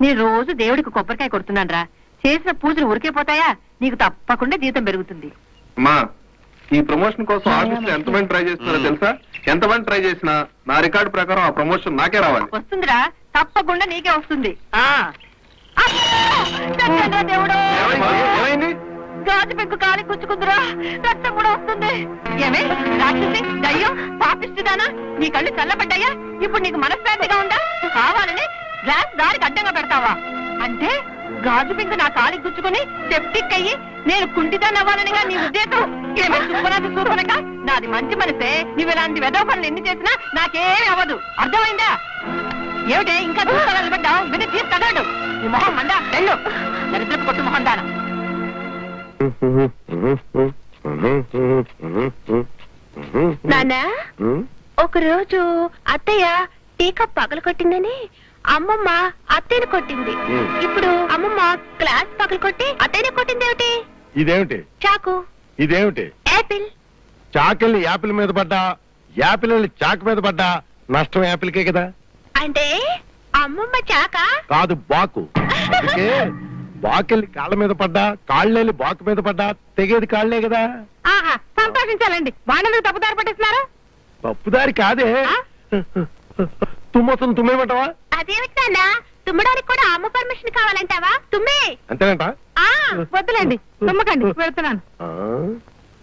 నేను రోజు దేవుడికి కొబ్బరికాయ కొడుతున్నాను రా చేసిన పూజలు ఉరికే పోతాయా? నీకు తప్పకుండా జీతం పెరుగుతుంది. అమ్మా ఈ ప్రమోషన్ కోసం ఆఫీస్లో ఎంతమంది ట్రై చేస్తున్నారో తెలుసా? ఎంతమంది ట్రై చేసినా నా రికార్డు ప్రకారం ఆ ప్రమోషన్ నాకే రావాలి. వస్తుందిరా. తప్పకుండా నీకే వస్తుంది. ఆ. దేవుడు? ఏమైంది? గాజు పెంకు కాలి గుచ్చుకుందిరా. రక్తం కూడా వస్తుంది. ఏమే? రాక్షసి దయ్యం పాపిస్తుదానా నీ కళ్ళు చల్లబడ్డాయా? ఇప్పుడు నీకు మనశ్శాంతిగా ఉందా? కావాలని గ్లాస్ దారికి అడ్డంగా పెడతావా? అంటే గాజు పెంకు నా కాలి గుచ్చుకుని సెప్టిక్ అయ్యి నేను కుంటిదాన్ని అవ్వాలనిగా నీ ఉద్దేశం? ఏమే సుబ్బనాథి సూపనక నాది మంచి మనసే నువ్వు ఇలాంటి వెదవ పనులు ఎన్ని చేసినా నాకేమీ అవ్వదు. అర్థమైందా? ఏమిటే? ఇంకా చూస్తా నిలబడ్డావు? విని తీసుకదాడు నీ మొహం మండా వెళ్ళు. దరిద్రపు కొట్టు మొహం దానా. నాన్న ఒకరోజు అత్తయ్య టీకా పగలు కొట్టిందని అమ్మమ్మ అత్తయ్యని కొట్టింది. ఇప్పుడు అమ్మమ్మ గ్లాస్ పగలు కొట్టి అత్తయ్యని కొట్టింది ఏమిటి? ఇదేమిటి? చాకు. ఇదేమిటి? యాపిల్. చాకిల్ని యాపిల్ మీద పడ్డా? యాపిల్ చాక్ మీద పడ్డా? నష్టం యాపిల్కే కదా. అంటే అమ్మమ్మ చాక? కాదు బాకు. అందుకే బాకెళ్ళి కాళ్ళ మీద పడ్డా? కాళ్ళెళ్ళి బాకు మీద పడ్డా? తెగేది కాళ్ళే కదా. ఆహా సంతోషించాలండి. వాళ్ళందరూ తప్పుదారి పట్టిస్తున్నారు? తప్పుదారి కాదే? తుమ్మొస్తుంది తుమ్మేమంటావా అదేమిటి నాన్న? తుమ్మడానికి కూడా అమ్మ పర్మిషన్ కావాలంటావా? తుమ్మే. అంతేనంట? ఆ వద్దులేండి. తుమ్మకండి వెళ్తున్నాను. ఆ?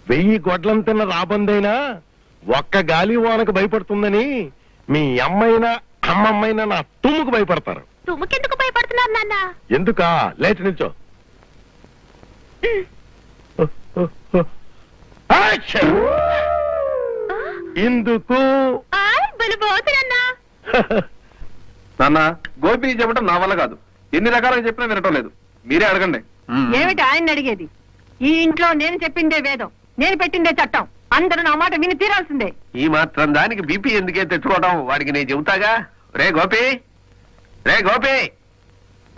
వెయ్యి గొడ్లం తిన్న రాబందైనా ఒక్క గాలి వానకు భయపడుతుందని మీ అమ్మైనా అమ్మమ్మైనా నా తుమ్ముకు భయపడతారు. తుమ్ముకెందుకు భయపడుతున్నారు నాన్న? ఎందుకా? లేచి నిల్చో. ఆయ్ బలిపోతున్నా నాన్న గోపి చెప్పడం నా వల్ల కాదు. ఎన్ని రకాలుగా చెప్పినా వినటం లేదు. మీరే అడగండి. ఏమిటి ఆయన అడిగేది? ఈ ఇంట్లో నేను చెప్పిందే వేదం నేను పెట్టిందే చట్టం. అందరూ నా మాట విని తీరాల్సిందే. ఈ మాత్రం దానికి బీపీ ఎందుకే తెచ్చుకోవడం వాడికి నేను చెబుతాగా? రే గోపి రే గోపి.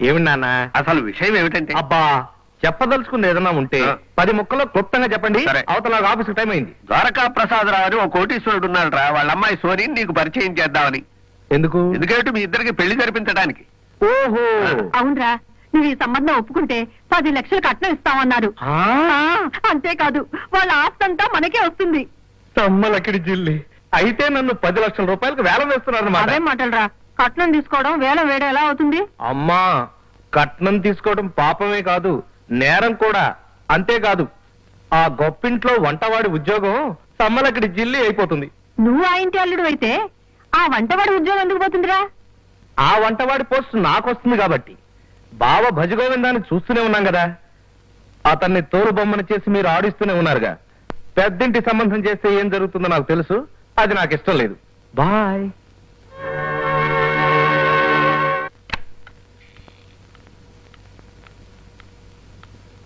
ఏమి నాన్న? అసలు విషయం ఏమిటంటే? అబ్బా చెప్పదలుచుకుంది ఏదన్నా ఉంటే. పది ముక్కలో క్లుప్తంగా చెప్పండి. సరే. అవతల ఆఫీస్ టైం అయింది. ద్వారకా ప్రసాదరావు అని ఒక కోటీశ్వరుడు ఉన్నాడు రా వాళ్ళ అమ్మాయి సోని నీకు పరిచయం చేద్దామని. ఎందుకు? ఎందుకంటే మీ ఇద్దరికి పెళ్ళి జరిపించడానికి. ఓహో! అవునరా నువ్వు ఈ సంబంధం ఒప్పుకుంటే పది లక్షలు కట్నం ఇస్తామన్నారు. అంతేకాదు వాళ్ళ ఆస్తి అంతా మనకే వస్తుంది. తమ్మలకిడి జిల్లి. అయితే నన్ను పది లక్షల రూపాయలకు వేలం వేస్తున్నారు అదేం మాటలరా కట్నం తీసుకోవడం వేల వేడ ఎలా అవుతుంది? అమ్మా కట్నం తీసుకోవడం పాపమే కాదు నేరం కూడా. అంతేకాదు ఆ గొప్పింట్లో వంటవాడి ఉద్యోగం తమ్మలకిడి జిల్లి అయిపోతుంది. నువ్వు ఆ ఇంటి అల్లుడు అయితే ఆ వంటవాడి ఉద్యోగం ఎందుకు పోతుందిరా? ఆ వంటవాడి పోస్ట్ నాకు వస్తుంది కాబట్టి. బావ భజగోవిందాన్ని చూస్తూనే ఉన్నాం కదా. అతన్ని తోరు బొమ్మను చేసి మీరు ఆడిస్తూనే ఉన్నారుగా. పెద్దింటి సంబంధం చేస్తే ఏం జరుగుతుందో నాకు తెలుసు. అది నాకు ఇష్టం లేదు. Bye.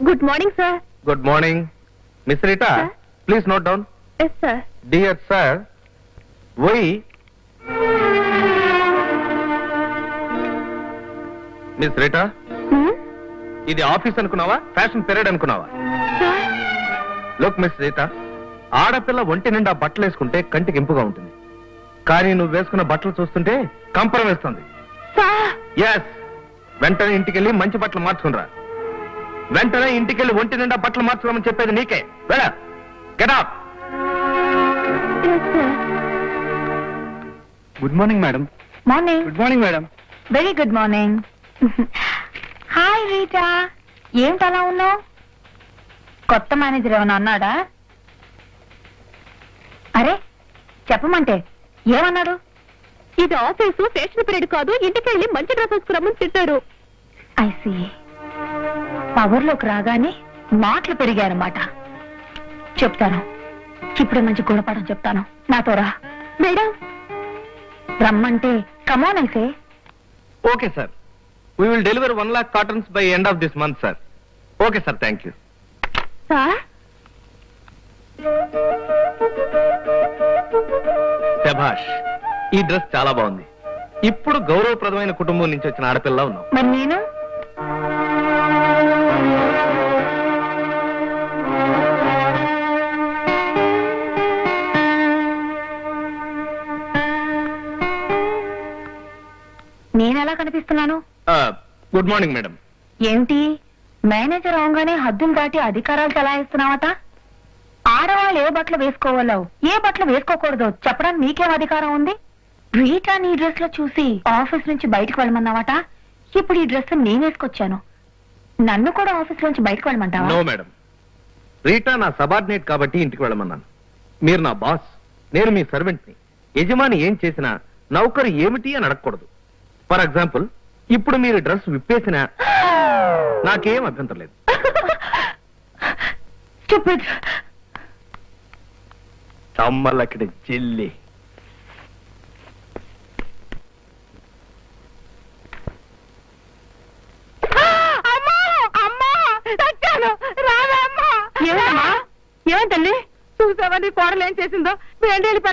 Good morning sir good morning miss Rita Sir? Please note down yes sir dear sir why miss Rita ఇది ఆఫీస్ అనుకున్నావా? ఫ్యాషన్ పీరియడ్ అనుకున్నావా? లుక్ మిస్ సీత ఆడపిల్ల ఒంటి నిండా బట్టలు వేసుకుంటే కంటికి ఇంపుగా ఉంటుంది. కానీ నువ్వు వేసుకున్న బట్టలు చూస్తుంటే కంపరం వేస్తుంది. ఎస్ వెంటనే ఇంటికెళ్ళి మంచి బట్టలు మార్చుకునిరా వెంటనే ఇంటికెళ్ళి ఒంటి నిండా బట్టలు మార్చుకోమని చెప్పేది నీకే. వెళ్ళ. Get good morning madam morning good morning madam very good morning hi Rita ఏంటి అలా ఉన్నావు? కొత్త మేనేజర్ ఏమైనా అన్నాడా అరే చెప్పమంటే ఏమన్నాడు? ఇది ఆఫీసు ఫేషన్ పీరియడ్ కాదు ఇంటికి వెళ్ళి మంచి డ్రెస్ వేసుకురమ్మని తిట్టారు ఐసి పవర్లోకి రాగానే మాటలు పెరిగాయన్నమాట. చెప్తాను. ఇప్పుడే మంచి గుణపాఠం చెప్తాను. నాతో రా. మేడం? రమ్మంటే కమాన్ అయితే. Okay sir. We will deliver one lakh cottons by end of this month sir okay sir thank you sir శభాష్ ఈ డ్రెస్ చాలా బాగుంది. ఇప్పుడు గౌరవప్రదమైన కుటుంబం నుంచి వచ్చిన ఆడపిల్ల ఉన్నావు మరి నేను? Good morning madam. ఏమిటి? మేనేజర్ అవగానే హద్దులు దాటి అధికారాలు చలాయిస్తున్నావట? ఆడవాళ్ళు ఏ బట్టలు వేసుకోవాలో ఏ బట్టలు వేసుకోకూడదో చెప్పడానికి నీకేం అధికారం ఉంది? రీటా నీ డ్రెస్లో చూసి ఆఫీస్ నుంచి బయటకు వెళ్ళమన్నావట? ఇప్పుడు ఈ డ్రెస్ నేను వేసుకొచ్చాను. నన్ను కూడా ఆఫీస్ నుంచి బయటకు వెళ్ళమంటావా? No madam. రీటా నా సబార్డినేట్ కాబట్టి ఇంటికి వెళ్ళమన్నాను. మీరు నా బాస్. నేను మీ సర్వెంట్ని. యజమాని ఏం చేసినా నౌకరు ఏమిటి అని అడగకూడదు. ఫర్ ఎగ్జాంపుల్ ఇప్పుడు మీరు డ్రెస్ విప్పేసినా నాకేం అభ్యంతరం లేదు Stupid. తమ్మలక్కడి జిల్లి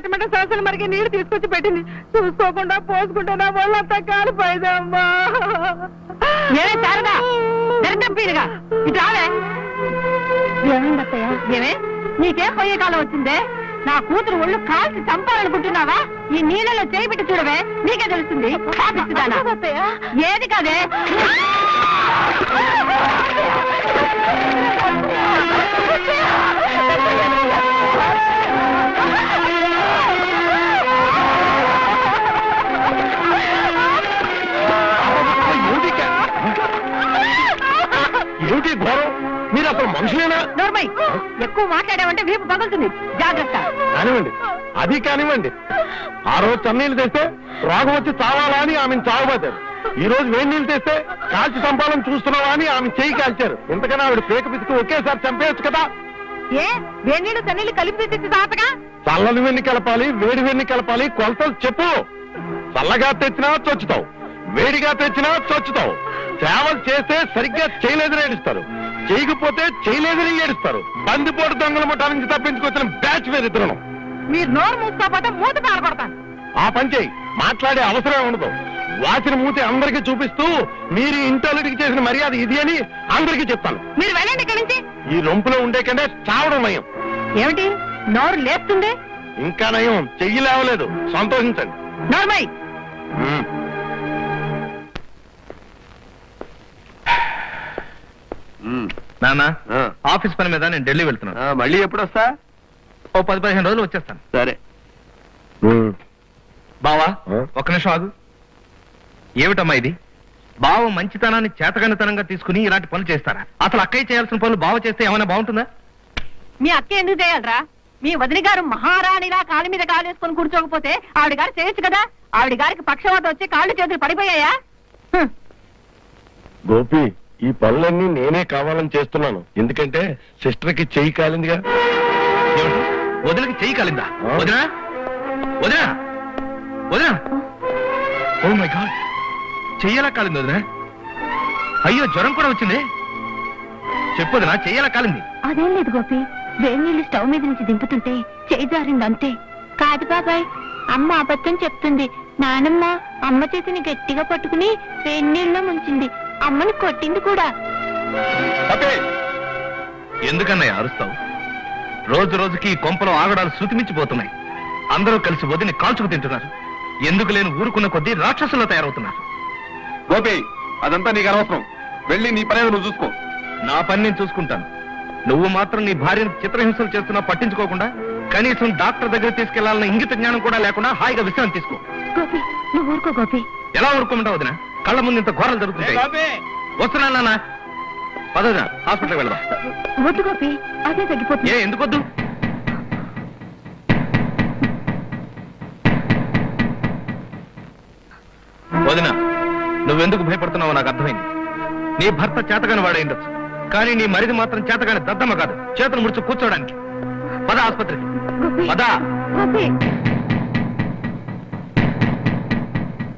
పెట్టమంటే సరసలు మరిగి నీళ్ళు తీసుకొచ్చి పెట్టింది. చూసుకోకుండా పోసుకుంటా నా వాళ్ళంతా కాలిపోయిందమ్మా ఏమే? నీకేం పోయే కాలం వచ్చిందే? నా కూతురు ఒళ్ళు కాల్చి చంపాలనుకుంటున్నావా? ఈ నీళ్ళలో చేయి పెట్టి చూడవే. నీకే తెలుస్తుంది? ఏది కాదే? ఏమిటి ఘోరం. మీరు అసలు మనుషులేనా? నోర్మై ఎక్కువ మాట్లాడావంటే వీపు పగులుతుంది. జాగ్రత్త. కానివ్వండి. అది కానివ్వండి. ఆ రోజు చన్నీళ్ళు తెస్తే రోగం వచ్చి చావాలా అని ఆమెను చావబోతారు. ఈ రోజు వేడి నీళ్ళు తెస్తే కాల్చి చంపాలని చూస్తున్నావా అని ఆమె చేయి కాల్చారు. ఇంతకన్నా ఆవిడ పేక పిసికి ఒకేసారి చంపేయచ్చు కదా. ఏ? వేణీళ్ళు తన్నీళ్ళు కలిపి తెచ్చి తాతగా? చల్లని వెన్ని కలపాలి వేడి వెన్ని కలపాలి కొలతలు చెప్పు. చల్లగా తెచ్చినా చొచ్చుతావు. వేడిగా తెచ్చినా చొచ్చుతావు. సేవలు చేస్తే సరిగ్గా చేయలేదని ఏడుస్తారు. చేయకపోతే చేయలేదని ఏడుస్తారు. బందిపోటు దొంగల ముఠా నుంచి తప్పించుకొచ్చిన బ్యాచ్ వేరిద్దరు మీరు నోరు మూసుకోపోతే మూత పారపడతాను ఆ పని చేయి. మాట్లాడే అవసరం ఉండదు. వాసిన మూతి అందరికీ చూపిస్తూ మీరు ఇంటర్నెట్కి చేసిన మర్యాద ఇది అని అందరికీ చెప్తాను. మీరు వెళ్ళండి ఇక్కడి నుంచి. ఈ రొంపులో ఉండే కంటే చావడం నయం. ఏమిటి? నోరు లేపుతుంది? ఇంకా నయం. చెయ్యి లేవలేదు. సంతోషించండి. నోర్మై ఆ. ఆఫీస్ పని మీద నేను ఢిల్లీ వెళ్తున్నాను. ఆ, మళ్ళీ ఎప్పుడు వస్తా ఓ పది పదిహేను రోజులు వచ్చేస్తాను. సరే. బావా? ఒక్క నిమిషం ఆగు. ఏమిటమ్మా ఇది? బావ మంచితనాన్ని చేతగనితనంగా తీసుకుని ఇలాంటి పనులు చేస్తారా? అసలు అక్కయ్య చేయాల్సిన పనులు బావ చేస్తే ఏమైనా బాగుంటుందా? మీ అక్క ఎందుకు చేయాలరా? మీ వదిన గారు మహారాణిలా కాలు మీద కాలు వేసుకొని కూర్చోకపోతే ఆవిడ గారు చేయొచ్చు కదా? ఆవిడ గారికి పక్షవాతం వచ్చి కాళ్ళు చేతులు పడిపోయాయా? హ్మ్. గోపి ఈ పనులన్నీ నేనే కావాలని చేస్తున్నాను. ఎందుకంటే సిస్టర్కి చెయ్యి కాలిందిగా? వదినకి చెయ్యి కాలిందా. వదినా? వదినా? వదినా? ఓ మై గాడ్ చెయ్యలా కాలింది వదినా? అయ్యో జ్వరం కూడా వచ్చింది. చెప్పు వదినా చెయ్యలా కాలింది. అదేం లేదు గోపి. వేడి నీళ్ళు స్టవ్ మీద నుంచి దింపుతుంటే చేయి జారింది అంతే. కాదు బాబాయ్ అమ్మ అబద్ధం చెప్తుంది. నానమ్మ అమ్మ చేతిని గట్టిగా పట్టుకుని వేడి నీళ్ళలో ముంచింది. అమ్మని కొట్టింది కూడా. ఎందుకన్నయ్య అరుస్తావు? రోజు రోజుకి ఈ కొంపలో ఆగడాలు శృతిమించిపోతున్నాయి అందరూ కలిసి వదిని కాల్చుకు తింటున్నారు. ఎందుకు లేని ఊరుకున్న కొద్దీ రాక్షసుల్లో తయారవుతున్నారు. గోపి అదంతా నీకు అనవసరం. వెళ్ళి నీ పని నువ్వు చూసుకో. నా పని నేను చూసుకుంటాను. నువ్వు మాత్రం నీ భార్యను చిత్రహింసలు చేస్తున్నా పట్టించుకోకుండా కనీసం డాక్టర్ దగ్గర తీసుకెళ్ళాలన్న ఇంగిత జ్ఞానం కూడా లేకుండా హాయిగా విశ్రాంతి తీసుకో. గోపి నువ్వు ఊరుకో గోపి. ఎలా ఊరుకోమంటావు వదిన? కళ్ళ ముందు ఇంత ఘోరాలు జరుగుతుంటాయి. వస్తున్నా నాన్న. పదవదిన హాస్పిటల్కి వెళ్దాం. వద్దు గోపి అదే తగ్గిపోతుంది. ఏ ఎందుకొద్దు? వదిన నువ్వెందుకు భయపడుతున్నావో నాకు అర్థమైంది. నీ భర్త చేతగాని వాడై ఉండొచ్చు. కానీ నీ మరిది మాత్రం చేతగాని దద్దమ్మ కాదు. చేతులు ముడుచు కూర్చోడానికి. పద ఆసుపత్రికి. పద.